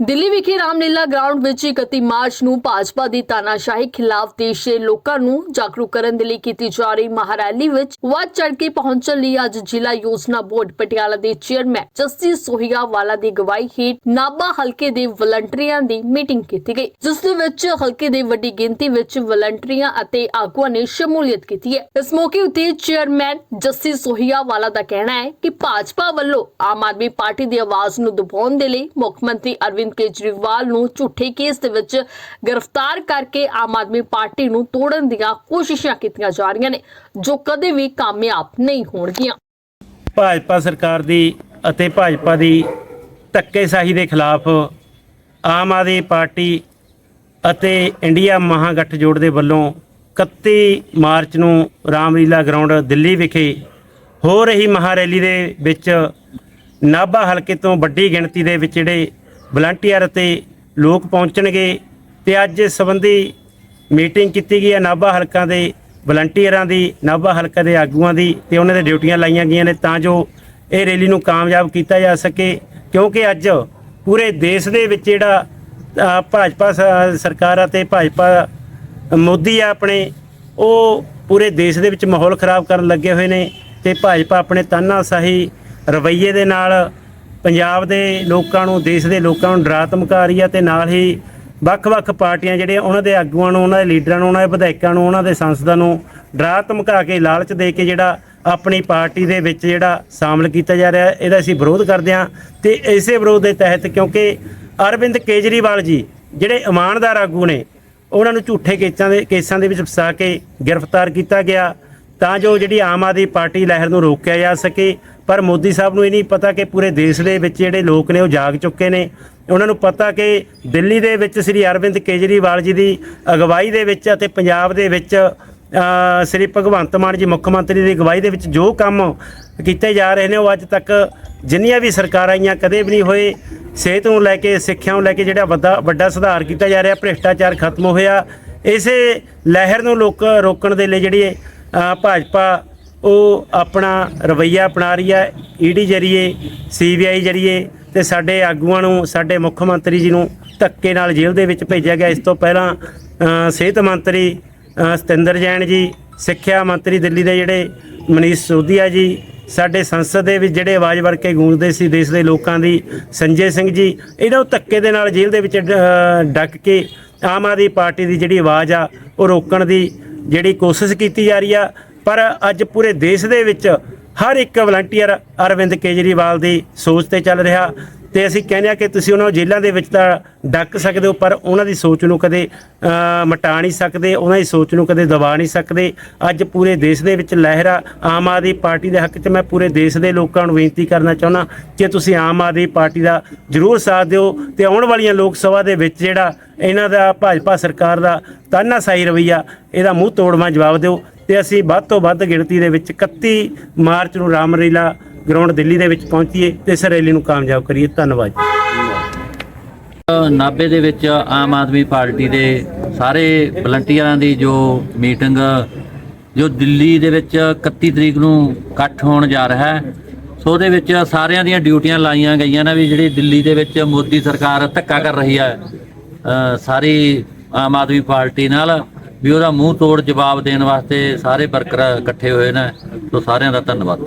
ਦਿੱਲੀ ਵਿਖੇ ਰਾਮਲੀਲਾ ਗਰਾਊਂਡ ਵਿੱਚ 31 ਮਾਰਚ ਨੂੰ ਭਾਜਪਾ ਦੀ ਤਾਨਾਸ਼ਾਹੀ ਖਿਲਾਫ ਦੇਸ਼ ਦੇ ਲੋਕਾਂ ਨੂੰ ਜਾਗਰੂਕ ਕਰਨ ਦੇ ਲਈ ਕੀਤੀ ਜਾ ਰਹੀ ਮਹਾਰੈਲੀ ਵਿੱਚ ਵੱਧ ਚੜ ਕੇ ਪਹੁੰਚਣ ਲਈ ਅੱਜ ਜ਼ਿਲ੍ਹਾ ਯੋਜਨਾ ਬੋਰਡ ਪਟਿਆਲਾ ਦੇ ਚੇਅਰਮੈਨ ਜਸਟਿਸ ਸੋਹੀਆ ਵਾਲਾ ਦੀ ਗਵਾਹੀ ਹੇਠ ਨਾਬਾ ਹਲਕੇ ਦੇ ਵਲੰਟੀਅਰਾਂ ਦੀ ਮੀਟਿੰਗ ਕੀਤੀ ਗਈ, ਜਿਸ ਦੇ ਵਿੱਚ ਹਲਕੇ ਦੇ ਵੱਡੀ ਗਿਣਤੀ ਵਿੱਚ ਵਲੰਟੀਅਰਾਂ ਅਤੇ ਆਗੂਆਂ ਨੇ ਸ਼ਮੂਲੀਅਤ ਕੀਤੀ ਹੈ। ਇਸ ਮੌਕੇ ਉੱਤੇ ਚੇਅਰਮੈਨ ਜਸਟਿਸ ਸੋਹੀਆ ਵਾਲਾ ਦਾ ਕਹਿਣਾ ਹੈ ਕਿ ਭਾਜਪਾ ਵੱਲੋਂ ਆਮ ਆਦਮੀ ਪਾਰਟੀ ਦੀ ਆਵਾਜ਼ ਨੂੰ ਦਬਾਉਣ ਦੇ ਲਈ ਮੁੱਖ ਮੰਤਰੀ ਅਰਵਿੰਦ ਕੇਜਰੀਵਾਲ ਨੂੰ ਝੂਠੇ ਕੇਸ ਦੇ ਵਿੱਚ ਗ੍ਰਿਫਤਾਰ ਕਰਕੇ ਆਮ ਆਦਮੀ ਪਾਰਟੀ ਨੂੰ ਤੋੜਨ ਦੀਆਂ ਕੋਸ਼ਿਸ਼ਾਂ ਕੀਤੀਆਂ ਜਾ ਰਹੀਆਂ ਨੇ, ਜੋ ਕਦੇ ਵੀ ਕਾਮਯਾਬ ਨਹੀਂ ਹੋਣਗੀਆਂ। ਭਾਜਪਾ ਸਰਕਾਰ ਦੀ ਅਤੇ ਭਾਜਪਾ ਦੀ ਧੱਕੇਸ਼ਾਹੀ ਦੇ ਖਿਲਾਫ ਆਮ ਆਦਮੀ ਪਾਰਟੀ ਅਤੇ ਇੰਡੀਆ ਮਹਾਗਠਜੋੜ ਦੇ ਵੱਲੋਂ 31 ਮਾਰਚ ਨੂੰ ਰਾਮਲੀਲਾ ਗਰਾਊਂਡ ਦਿੱਲੀ ਵਿਖੇ ਹੋ ਰਹੀ ਮਹਾਰੈਲੀ ਦੇ ਵਿੱਚ ਨਾਭਾ ਹਲਕੇ ਤੋਂ ਵੱਡੀ ਗਿਣਤੀ ਦੇ ਵਿੱਚ ਜਿਹੜੇ ਵਲੰਟੀਅਰ ਅਤੇ ਲੋਕ ਪਹੁੰਚਣਗੇ ਤੇ ਅੱਜ ਇਸ ਸੰਬੰਧੀ ਮੀਟਿੰਗ ਕੀਤੀ ਗਈ ਹੈ ਨਾਭਾ ਹਲਕਾ ਦੇ ਵਲੰਟੀਅਰਾਂ ਦੀ, ਨਾਭਾ ਹਲਕਾ ਦੇ ਆਗੂਆਂ ਦੀ ਤੇ ਉਹਨਾਂ ਦੇ ਡਿਊਟੀਆਂ ਲਾਈਆਂ ਗਈਆਂ ਨੇ ਤਾਂ ਜੋ ਇਹ ਰੈਲੀ ਨੂੰ ਕਾਮਯਾਬ ਕੀਤਾ ਜਾ ਸਕੇ ਕਿਉਂਕਿ ਅੱਜ ਪੂਰੇ ਦੇਸ਼ ਦੇ ਵਿੱਚ ਜਿਹੜਾ ਭਾਜਪਾ ਸਰਕਾਰ ਆ ਅਤੇ ਭਾਜਪਾ ਮੋਦੀ ਆ ਆਪਣੇ, ਉਹ ਪੂਰੇ ਦੇਸ਼ ਦੇ ਵਿੱਚ ਮਾਹੌਲ ਖਰਾਬ ਕਰਨ ਲੱਗੇ ਹੋਏ ਨੇ ਤੇ ਭਾਜਪਾ ਆਪਣੇ ਤਾਨਾਸ਼ਾਹੀ ਰਵੱਈਏ ਦੇ ਨਾਲ ਪੰਜਾਬ ਦੇ ਲੋਕਾਂ ਨੂੰ, ਦੇਸ਼ ਦੇ ਲੋਕਾਂ ਨੂੰ ਡਰਾ ਧਮਕਾ ਰਹੀ ਆ ਤੇ ਨਾਲ ਹੀ ਵੱਖ-ਵੱਖ ਪਾਰਟੀਆਂ ਜਿਹੜੀਆਂ ਉਹਨਾਂ ਦੇ ਆਗੂਆਂ ਨੂੰ, ਉਹਨਾਂ ਦੇ ਲੀਡਰਾਂ ਨੂੰ, ਉਹਨਾਂ ਦੇ ਵਿਧਾਇਕਾਂ ਨੂੰ, ਉਹਨਾਂ ਦੇ ਸੰਸਦਾਂ ਨੂੰ ਡਰਾ ਧਮਕਾ ਕੇ ਲਾਲਚ ਦੇ ਕੇ ਜਿਹੜਾ ਆਪਣੀ ਪਾਰਟੀ ਦੇ ਵਿੱਚ ਜਿਹੜਾ ਸ਼ਾਮਲ ਕੀਤਾ ਜਾ ਰਿਹਾ, ਇਹਦਾ ਅਸੀਂ ਵਿਰੋਧ ਕਰਦੇ ਹਾਂ ਤੇ ਇਸੇ ਵਿਰੋਧ ਦੇ ਤਹਿਤ ਕਿਉਂਕਿ ਅਰਵਿੰਦ ਕੇਜਰੀਵਾਲ ਜੀ ਜਿਹੜੇ ਇਮਾਨਦਾਰ ਆਗੂ ਨੇ, ਉਹਨਾਂ ਨੂੰ ਝੂਠੇ ਕੇਸਾਂ ਦੇ ਕੇਸਾਂ ਦੇ ਵਿੱਚ ਫਸਾ ਕੇ ਗ੍ਰਿਫਤਾਰ ਕੀਤਾ ਗਿਆ। ਤਾਂ ਜੋ ਜਿਹੜੀ ਆਮ ਆਦਮੀ ਪਾਰਟੀ ਲਹਿਰ ਨੂੰ ਰੋਕਿਆ ਜਾ ਸਕੇ। ਪਰ ਮੋਦੀ ਸਾਹਿਬ ਨੂੰ ਇਹ ਨਹੀਂ ਪਤਾ ਕਿ ਪੂਰੇ ਦੇਸ਼ ਦੇ ਵਿੱਚ ਜਿਹੜੇ ਲੋਕ ਨੇ ਉਹ ਜਾਗ ਚੁੱਕੇ ਨੇ। ਉਹਨਾਂ ਨੂੰ ਪਤਾ ਕਿ ਦਿੱਲੀ ਦੇ ਵਿੱਚ ਸ੍ਰੀ ਅਰਵਿੰਦ ਕੇਜਰੀਵਾਲ ਜੀ ਦੀ ਅਗਵਾਈ ਦੇ ਵਿੱਚ ਅਤੇ ਪੰਜਾਬ ਦੇ ਵਿੱਚ ਸ੍ਰੀ ਭਗਵੰਤ ਮਾਨ ਜੀ ਮੁੱਖ ਮੰਤਰੀ ਦੀ ਅਗਵਾਈ ਦੇ ਵਿੱਚ ਜੋ ਕੰਮ ਕੀਤੇ ਜਾ ਰਹੇ ਨੇ, ਉਹ ਅੱਜ ਤੱਕ ਜਿੰਨੀਆਂ ਵੀ ਸਰਕਾਰਾਂ ਆਈਆਂ, ਕਦੇ ਵੀ ਨਹੀਂ ਹੋਏ। ਸਿਹਤ ਨੂੰ ਲੈ ਕੇ, ਸਿੱਖਿਆ ਨੂੰ ਲੈ ਕੇ ਜਿਹੜਾ ਵੱਡਾ ਵੱਡਾ ਸੁਧਾਰ ਕੀਤਾ ਜਾ ਰਿਹਾ, ਭ੍ਰਿਸ਼ਟਾਚਾਰ ਖਤਮ ਹੋਇਆ। ਇਸੇ ਲਹਿਰ ਨੂੰ ਲੋਕ ਰੋਕਣ ਦੇ ਲਈ ਜਿਹੜੀ ਭਾਜਪਾ, ਉਹ ਆਪਣਾ ਰਵੱਈਆ ਅਪਣਾ ਰਹੀ ਹੈ ਈਡੀ ਜਰੀਏ ਸੀਬੀਆਈ ਜਰੀਏ, ਤੇ ਸਾਡੇ ਆਗੂਆਂ ਨੂੰ, ਸਾਡੇ ਮੁੱਖ ਮੰਤਰੀ ਜੀ ਨੂੰ ਧੱਕੇ ਨਾਲ ਜੇਲ੍ਹ ਦੇ ਵਿੱਚ ਭੇਜਿਆ ਗਿਆ। ਇਸ ਤੋਂ ਪਹਿਲਾਂ ਸਿਹਤ ਮੰਤਰੀ ਸਤਿੰਦਰ ਜੈਨ ਜੀ, ਸਿੱਖਿਆ ਮੰਤਰੀ ਦਿੱਲੀ ਦੇ ਜਿਹੜੇ ਮਨੀਸ਼ ਸੋਧੀਆ ਜੀ, ਸਾਡੇ ਸੰਸਦ ਦੇ ਵਿੱਚ ਜਿਹੜੇ ਆਵਾਜ਼ ਵਰ ਕੇ ਗੂੰਜਦੇ ਸੀ, ਦੇਸ਼ ਦੇ ਲੋਕਾਂ ਦੀ, ਸੰਜੇ ਸਿੰਘ ਜੀ, ਇਹਨਾਂ ਨੂੰ ਧੱਕੇ ਦੇ ਨਾਲ ਜੇਲ੍ਹ ਦੇ ਵਿੱਚ ਡੱਕ ਕੇ ਆਮ ਆਦਮੀ ਪਾਰਟੀ ਦੀ ਜਿਹੜੀ ਆਵਾਜ਼ ਆ, ਉਹ ਰੋਕਣ ਦੀ ਜਿਹੜੀ ਕੋਸ਼ਿਸ਼ ਕੀਤੀ ਜਾ ਰਹੀ ਆ, ਪਰ ਅੱਜ ਪੂਰੇ ਦੇਸ਼ ਦੇ ਵਿੱਚ ਹਰ ਇੱਕ ਵਲੰਟੀਅਰ ਅਰਵਿੰਦ ਕੇਜਰੀਵਾਲ ਦੀ ਸੋਚ ਤੇ ਚੱਲ ਰਿਹਾ। ਤੇ ਅਸੀਂ ਕਹਿੰਦੇ ਆ ਕਿ ਤੁਸੀਂ ਉਹਨਾਂ ਨੂੰ ਜੇਲ੍ਹਾਂ ਦੇ ਵਿੱਚ ਤਾਂ ਡੱਕ ਸਕਦੇ ਹੋ ਪਰ ਉਹਨਾਂ ਦੀ ਸੋਚ ਨੂੰ ਕਦੇ ਅ, ਮਿਟਾ ਨਹੀਂ ਸਕਦੇ ਉਹਨਾਂ ਦੀ ਸੋਚ ਨੂੰ ਕਦੇ ਦਬਾ ਨਹੀਂ ਸਕਦੇ। ਅੱਜ ਪੂਰੇ ਦੇਸ਼ ਦੇ ਵਿੱਚ ਲਹਿਰਾ ਆਮ ਆਦਮੀ ਪਾਰਟੀ ਦੇ ਹੱਕ 'ਚ ਮੈਂ ਪੂਰੇ ਦੇਸ਼ ਦੇ ਲੋਕਾਂ ਨੂੰ ਬੇਨਤੀ ਕਰਨਾ ਚਾਹੁੰਦਾ ਕਿ ਤੁਸੀਂ ਆਮ ਆਦਮੀ ਪਾਰਟੀ ਦਾ ਜ਼ਰੂਰ ਸਾਥ ਦਿਓ ਤੇ ਆਉਣ ਵਾਲੀਆਂ ਲੋਕ ਸਭਾ ਦੇ ਵਿੱਚ ਜਿਹੜਾ ਇਹਨਾਂ ਦਾ ਭਾਜਪਾ ਸਰਕਾਰ ਦਾ ਤਾਨਾਸ਼ਾਹੀ ਰਵਈਆ ਇਹਦਾ ਮੂੰਹ ਤੋੜਵਾਂ ਜਵਾਬ ਦਿਓ। ਤੇ ਅਸੀਂ ਵੱਧ ਤੋਂ ਵੱਧ ਗਿਣਤੀ ਦੇ ਵਿੱਚ 31 ਮਾਰਚ ਨੂੰ ਰਾਮਲੀਲਾ ਗਰਾਊਂਡ ਦਿੱਲੀ ਦੇ ਵਿੱਚ ਪਹੁੰਚੀਏ ਤੇ ਇਸ ਰੈਲੀ ਨੂੰ ਕਾਮਯਾਬ ਕਰੀਏ। ਧੰਨਵਾਦ ਜੀ। ਨਾਭੇ ਦੇ ਵਿੱਚ ਆਮ ਆਦਮੀ ਪਾਰਟੀ ਦੇ ਸਾਰੇ ਵਲੰਟੀਅਰਾਂ ਦੀ ਜੋ ਮੀਟਿੰਗ, ਜੋ ਦਿੱਲੀ ਦੇ ਵਿੱਚ 31 ਤਰੀਕ ਨੂੰ ਇਕੱਠ ਹੋਣ ਜਾ ਰਿਹਾ ਹੈ, ਸੋ ਉਹਦੇ ਵਿੱਚ ਸਾਰਿਆਂ ਦੀਆਂ ਡਿਊਟੀਆਂ ਲਾਈਆਂ ਗਈਆਂ ਨੇ ਵੀ ਜਿਹੜੀ ਦਿੱਲੀ ਦੇ ਵਿੱਚ ਮੋਦੀ ਸਰਕਾਰ ਧੱਕਾ ਕਰ ਰਹੀ ਹੈ। ਸਾਰੀ ਆਮ ਆਦਮੀ ਪਾਰਟੀ ਨਾਲ ਵੀ ਉਹਦਾ ਮੂੰਹ ਤੋੜ ਜਵਾਬ ਦੇਣ ਵਾਸਤੇ ਸਾਰੇ ਵਰਕਰ ਇਕੱਠੇ ਹੋਏ ਨੇ, ਸੋ ਸਾਰਿਆਂ ਦਾ ਧੰਨਵਾਦ।